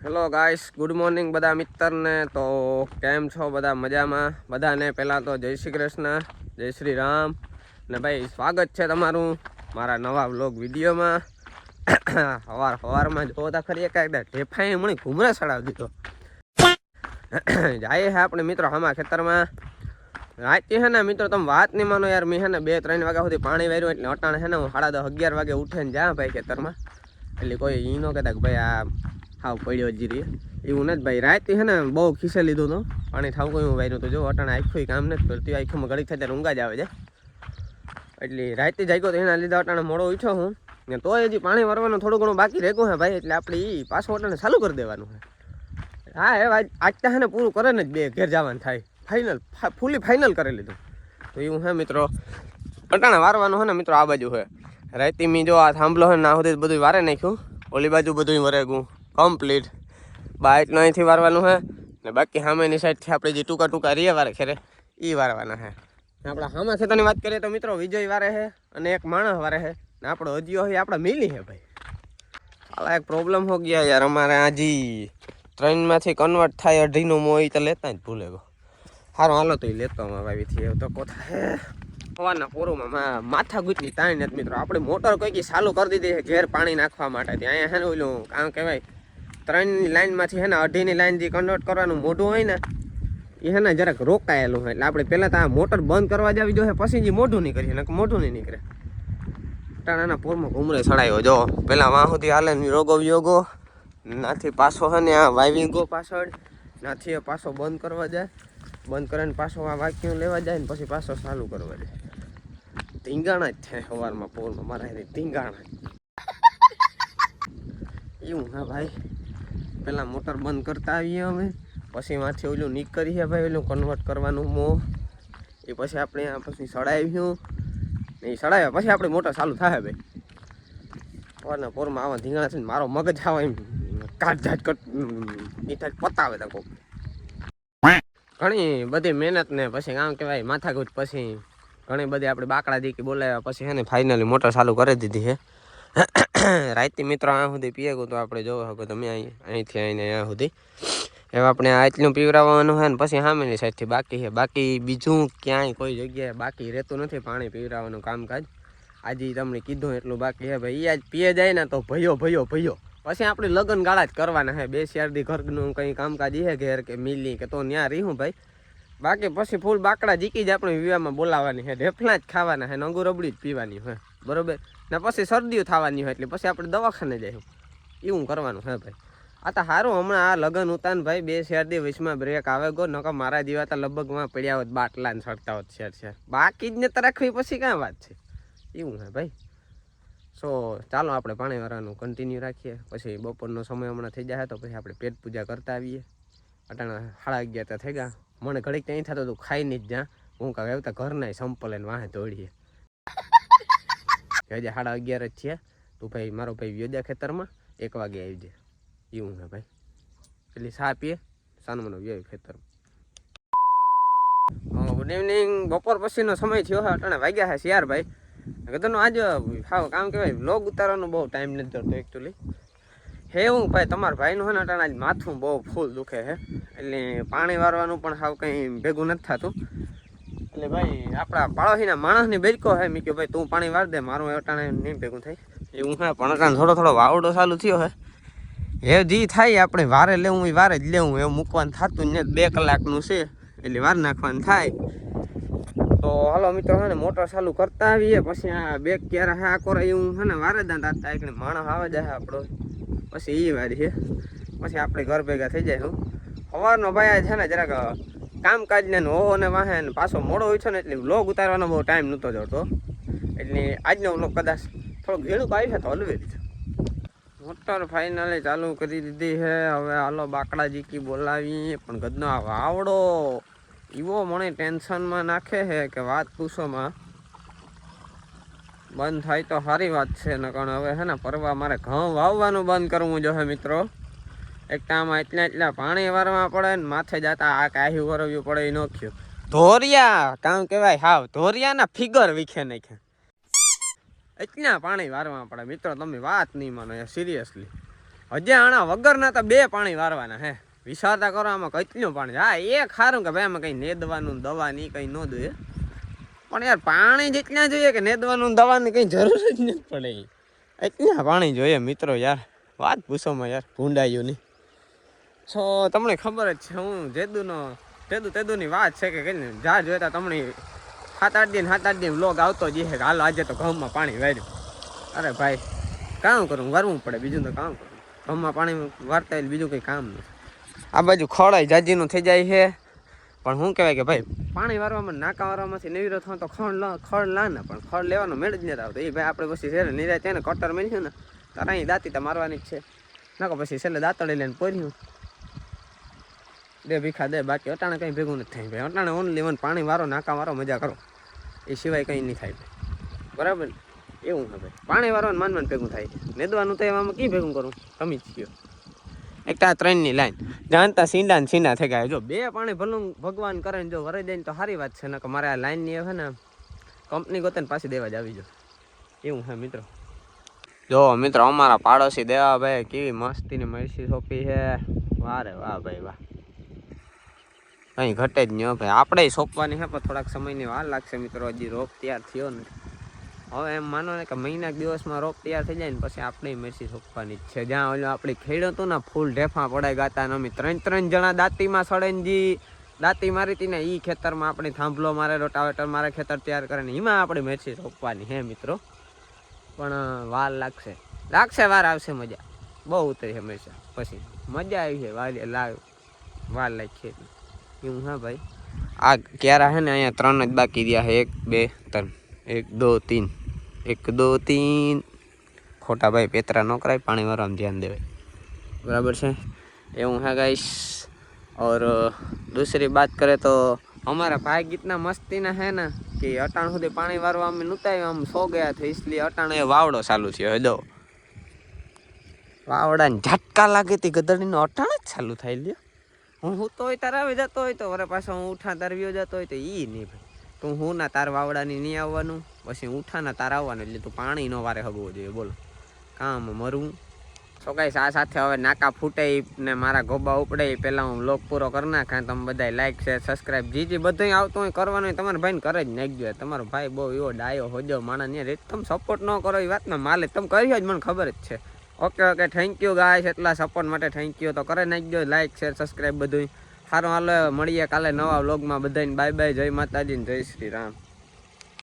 Hello guys good morning બધા મિત્રને તો કેમ છો બધા મજામાં? બધાને પહેલાં તો જય શ્રી કૃષ્ણ, જય શ્રી રામ. ને ભાઈ, સ્વાગત છે તમારું મારા નવા વ્લોગ વિડીયોમાં. સવાર સવારમાં જોતા ખરી કાંઈક ઢેફાઈ મણી ઘૂમરા ચડાવી દીધો. જાય છે આપણે મિત્રો હમા ખેતરમાં. રાતે હે ને મિત્રો તમે વાત નહીં માનો યાર. મેં હે ને બે ત્રણ વાગ્યા સુધી પાણી વાર્યું એટલે અટાણે હે ને હું સાડા દસ, અગિયાર વાગે ઉઠે ને જા ભાઈ ખેતરમાં. એટલે કોઈ ઈ ન કહેતા કે ભાઈ આ હાવ પડ્યો જ રહી એવું નથી ભાઈ રાતે હે ને બહુ ખીસે લીધું હતો પાણી થાવ કોઈ વાર્યું તો જો, અટાણે આખું કામ નથી કરતી આખું ઘડીક થાય ત્યારે ઊંઘા જ આવે છે. એટલે રાતે જાગ્યો તો એના લીધે અટાણે મોડો ઉઠ્યો હું. ને તોય હજી પાણી વારવાનું થોડું ઘણું બાકી રહેતું હે ભાઈ, એટલે આપણે એ પાછો અટાણે ચાલુ કરી દેવાનું હે. હા, એ આજ આજતા હે ને પૂરું કરે ને જ બે ઘેર જવાનું થાય. ફાઇનલ ફૂલી ફાઇનલ કરી લીધું. તો એવું હે મિત્રો. અટાણે વારવાનું હે ને મિત્રો આ બાજુ હે. રાતે મેં જો આ થાંભલો હે ના સુધી બધું વારે નાખ્યું. ઓલી બાજુ બધું વરેગું. કમ્પ્લીટ બાઇકનો અહીંથી વારવાનું છે ને બાકી સામેની સાઈડથી આપણે જે ટૂંકા ટૂંકા રીએ વારે ખેરે એ વારવાના હે. આપણા હામા ખેતરની વાત કરીએ તો મિત્રો વિજય વારે છે અને એક માણસ વારે છે ને આપણો અજીઓ હોય આપણા મિલી હે ભાઈ. આવા એક પ્રોબ્લેમ હો ગયા યાર અમારે આજી. ટ્રેનમાંથી કન્વર્ટ થાય, અઢીનું મો ઈ તો લેતા જ ભૂલે સારું હાલો તો એ લેતો અમારા ભાઈથી તો કોથા હે. સવારના પોરોમાં માથા ગુજની તાણી નથી મિત્રો. આપણે મોટર કોઈ ચાલુ કરી દીધી છે ઘેર પાણી નાખવા માટે. ત્યાં અહીંયા હે ને ઓલું કામ કહેવાય ત્રણની લાઇનમાંથી હે ને અઢીની લાઇનથી કન્વર્ટ કરવાનું મોઢું હોય ને, એ હે ને જરાક રોકાયેલું હોય. એટલે આપણે પહેલાં તો આ મોટર બંધ કરવા જાવી જોઈએ પછી જે મોઢું નીકળીએ ને મોઢું નહીં નીકળે. ટાણાના પૂરમાં ઘૂમરે ચડાયો, જો. પહેલાં વાં સુધી હાલે રોગો યોગો નાથી પાછો હે ને આ વાઇવિંગો પાછળ. નાથી એ પાછો બંધ કરવા જાય. બંધ કરીને પાછો આ વાક્યું લેવા જાય ને પછી પાછો ચાલુ કરવા જાય. ધીંગાણા જ થાય સવારમાં પોરમાં, મારા ધીંગાણા એવું હા ભાઈ. પેલા મોટર બંધ કરતા આવીએ અમે. પછી માથે ઓલું નીકળીએ ભાઈ, ઓલું કન્વર્ટ કરવાનું મો. એ પછી આપણે પછી સડાવ્યું ને એ સડાવ્યા પછી આપણે મોટર ચાલુ થાય ભાઈ. પોરના પોરમાં આવા ધીંગાણા છે ને મારો મગજ આવે એમ કાટ જાટ કટ એ પતાવે તા કોક. ઘણી બધી મહેનત ને પછી આમ કહેવાય માથાકૂટ પછી ઘણી બધી આપણે બાકડા દીકી બોલાવ્યા પછી છે ને ફાઇનલી મોટર ચાલુ કરી દીધી છે. રાતથી મિત્રો અહીંયા સુધી પીએ તો આપણે જોવા શકો તમે અહીં, અહીંથી આવીને અહીંયા સુધી. એવા આપણે આટલું પીવડાવવાનું છે ને પછી સામેની સાઈડથી બાકી છે. બાકી બીજું ક્યાંય કોઈ જગ્યાએ બાકી રહેતું નથી પાણી પીવડાવવાનું કામકાજ. આજે તમને કીધું એટલું બાકી છે. ભાઈ આજ પીએ જાય ને તો ભયો ભયો ભયો. પછી આપણે લગ્ન ગાળા જ કરવાના છે. બે શેરદી ઘરનું કંઈ કામકાજ એ ઘેર કે મિલી કે તો ત્યાં રહીશું ભાઈ. બાકી પછી ફૂલ બાકડા જીકી જ આપણે વિવાહમાં બોલાવવાની છે ઢેફલા જ ખાવાના છે નંગુ રબડી જ પીવાની હોય. બરોબર? ને પછી શરદીઓ થવાની હોય એટલે પછી આપણે દવાખાને જઈશું એવું કરવાનું હે ભાઈ. આ તો સારું હમણાં આ લગ્ન ઉતાન ભાઈ, બે શેરદી વીસમાં બ્રેક આવે ગો, નકર મારા જેવા તો લગભગમાં પડ્યા હોત, બાટલા ને સડતા હોત શેર શેર. બાકી જ ને તો રાખવી પછી કાંઈ વાત છે? એવું હે ભાઈ. સો, ચાલો આપણે પાણી વાળવાનું કન્ટિન્યુ રાખીએ. પછી બપોરનો સમય હમણાં થઈ જાય તો પછી આપણે પેટ પૂજા કરતા આવીએ. અટાણા સાડા અગિયાર થઈ ગયા. મને ઘડીક ત્યાં થતો તું ખાઈ જ જ્યાં હું કાંઈ આવતા ઘરના સંપલ એને વાહે દોડીએ હજી સાડા અગિયાર જ છે તું ભાઈ મારો ભાઈ વ્યોજા ખેતરમાં. એક વાગે આવી જાય એવું હે ભાઈ. એટલે સા પીએ? સાનો મને વ્યય ખેતરમાં. ગુડ ઇવનિંગ બપોર પછીનો સમય થયો હા અટાણે વાગ્યા હશે યાર ભાઈ. કદાનો આજ હાવ કામ કહેવાય વ્લોગ ઉતારવાનો બહુ ટાઈમ નથી જતો એકચ્યુઅલી હે હું ભાઈ, તમારા ભાઈનું હોય ને અટાણે આજ માથું બહુ ફૂલ દુખે છે એટલે પાણી વારવાનું પણ સાવ કંઈ ભેગું નથી થતું. એટલે ભાઈ, આપણા પાડોશીના માણસની બેચકો હે. મેં કે ભાઈ, તું પાણી વાર દે, મારું અટાણે નહીં ભેગું થાય. એવું હા, પણ અટાણે થોડો થોડો વાવડો ચાલુ થયો હે. એ જી થાય આપણે વારે લેવું એ વારે જ લેવું એવું મૂકવાનું થતું ને બે કલાકનું છે, એટલે વાર નાખવાનું થાય. તો હાલો મિત્રો, હે ને, મોટર ચાલુ કરતા આવીએ. પછી આ બેગ ક્યારે હા કરે એવું હે ને, વારે દાંત આતા એક માણસ આવે જાય આપણો. પછી એ વારી છે. પછી આપણે ઘર ભેગા થઈ જાય હું. સવારનો ભાઈ છે ને જરાક કામકાજ ને હોવો ને વાહે ને પાછો મોડો હોય છે ને એટલે વ્લોગ ઉતારવાનો બહુ ટાઈમ નહોતો જતો. એટલે આજનો વ્લોગ કદાચ થોડોક ઘેડું આવી છે તો હલવે મોટર ફાઇનલે ચાલુ કરી દીધી છે. હવે હાલો બાકડા જીકી બોલાવી પણ ગદનો આ વાવડો એવો મને ટેન્શનમાં નાખે છે કે વાત પૂછોમાં બંધ થાય તો સારી વાત છે નકણ હવે છે ને પરવા મારે ઘઉં વાવવાનું બંધ કરવું જોઈએ મિત્રો. એક ટાઈમ એટલા એટલા પાણી વારવા પડે ને માથે જતા આ કાહ્યું વરવ્યું પડે એ નોખ્યું. ધોરિયા, કામ કહેવાય હાવ, ધોરિયાના ફિગર વિખે નાખે એટલા પાણી વારવા પડે. મિત્રો, તમે વાત નહીં માનો સિરિયસલી હજી આણા વગરના તો બે પાણી વારવાના હે. વિચારતા કરો આમાં કેટલું પાણી. હા એ ખારું કે ભાઈ આમાં કંઈ નેદવાનું દવાનું દવા નહીં કંઈ ન જોઈએ પણ યાર, પાણી જેટલા જોઈએ કે નેદવાનું દવાની કંઈ જરૂર જ નથી પડે. એટલા પાણી જોઈએ મિત્રો યાર. વાત પૂછોમાં યાર, ભૂંડાયું નહીં સો તમને ખબર જ છે, હું જેદુનો, તેદુ, તેદુની વાત છે કે કઈ જા જોતા તમને સાત આઠ દિન સાત આઠ દિન વ્લોગ આવતો જ છે કે હાલ આજે તો ઘઉંમાં પાણી વાર્યું. અરે ભાઈ કામ કરું, વારવું પડે, બીજું તો કામ કરું. ઘઉંમાં પાણી વારતા બીજું કંઈ કામ નથી. આ બાજુ ખોળાઈ જાજીનું થઈ જાય છે. પણ શું કહેવાય કે ભાઈ, પાણી વારવામાં, નાકા વારવામાંથી નવીરો થવા તો ખડ લ ખડ લા ને, પણ ખડ લેવાનો મેળ જ નથી આવતો. એ ભાઈ આપણે પછી છે નિરાય ત્યાં કટર મેળ્યું ને, તારા અહીં દાંતી તો મારવાની જ છે. નાકો પછી છેલ્લે દાંતળી લઈને પોર્યું. દે ભીખા દે, બાકી અટાણે કંઈ ભેગું નથી થાય ભાઈ. અટાણે ઓનલી વન પાણી વારો, નાકા વારો, મજા કરો. એ સિવાય કંઈ નહીં થાય ભાઈ. બરાબર? એવું હવે પાણી વારો માન માન ભેગું થાય. નેદવાનું તો એવામાં કી ભેગું કરું? તમે જ કયો એક તો આ ત્રણની લાઈન. જાણતા સીંડા ને સીંડા થઈ ગયા. જો બે પાણી ભલું ભગવાન કરે ને જો વરાઈ જાય ને તો સારી વાત છે. ને કે મારે આ લાઈનની છે ને કંપની ગોતે પાછી દેવા જ આવી જો. એવું છે મિત્રો. જો મિત્રો અમારા પાડોશી દેવાભાઈ કેવી મસ્તીની મરસી સોંપી છે. વારે વાહ ભાઈ વાહ. કંઈ ઘટે જ નહીં હો ભાઈ. આપણે સોંપવાની છે પણ થોડાક સમયની વાર લાગશે મિત્રો. હજી રોપ તૈયાર થયો ને હવે એમ માનો ને કે મહિના દિવસમાં રોપ તૈયાર થઈ જાય ને પછી આપણે મેસી સોંપવાની જ છે. જ્યાં ઓલો આપણે ખેડૂતો ને ફૂલ ઢેફા પડાઈ ગાતા ને અમે ત્રણ ત્રણ જણા દાંતીમાં સડેને જી, દાંતી મારી હતી ને એ ખેતરમાં આપણે થાંભલો મારે, રોટાવેટર મારે ખેતર તૈયાર કરે ને એમાં આપણે મેસી સોંપવાની હે મિત્રો. પણ વાર લાગશે. લાગશે, વાર આવશે મજા. બહુ ઉતરી હંમેશા પછી મજા આવી છે વાર લાગ વાર લાગશે. એવું હા ભાઈ. આ ક્યારા છે ને અહીંયા ત્રણ જ બાકી રહ્યા છે એક, બે, ત્રણ. એક, દો, તીન. એક, દો, તીન. ખોટા ભાઈ પેતરા ન કરાય, પાણી વારવામાં ધ્યાન દેવાય. બરાબર છે? એવું હે ગાઈશ ઓર દૂસરી વાત કરે તો અમારા ભાઈ ગીતના મસ્તીના હે ને, કે અટાણ સુધી પાણી વારવા અમે નહોતા આમ સો ગયા છે એટલે અટાણે વાવડો ચાલુ થયો હદો વાવડાને ઝટકા લાગે તે ગધડીનો અટાણ જ ચાલુ થાય લ્યો. હું હું તોય તારાવી જતો હોય તો અરે પાછો હું ઉઠા તારવીઓ જતો હોય તો એ નહીં ભાઈ. તું હું ના તાર વાવડાની નહીં આવવાનું, પછી ઉઠા ના તાર આવવાનું, એટલે તું પાણી નો વારે હગવો જોઈએ, બોલો. કામ મરવું તો કઈ આ સાથે હવે નાકા ફૂટે ને મારા ગોબા ઉપડે પહેલાં હું લોક પૂરો કરી નાખાય તમે બધા લાઈક શેર સબસ્ક્રાઇબ જે જે બધું આવતું હોય કરવાનું તમારા ભાઈને કરે જ નાખજો તમારો ભાઈ બહુ એવો ડાયો હોજો માણસ ને રીત તમે સપોર્ટ ન કરો એ વાતમાં માલે, તમે કર્યો જ મને ખબર જ છે. Okay okay thank you guy એટલા સપોર્ટ માટે થેન્ક યુ તો કરે નાખજો લાઈક શેર સબસ્ક્રાઇબ બધું સારું હાલો મળીએ કાલે નવા વ્લોગમાં બધાને બાય બાય જય માતાજી જય શ્રી રામ.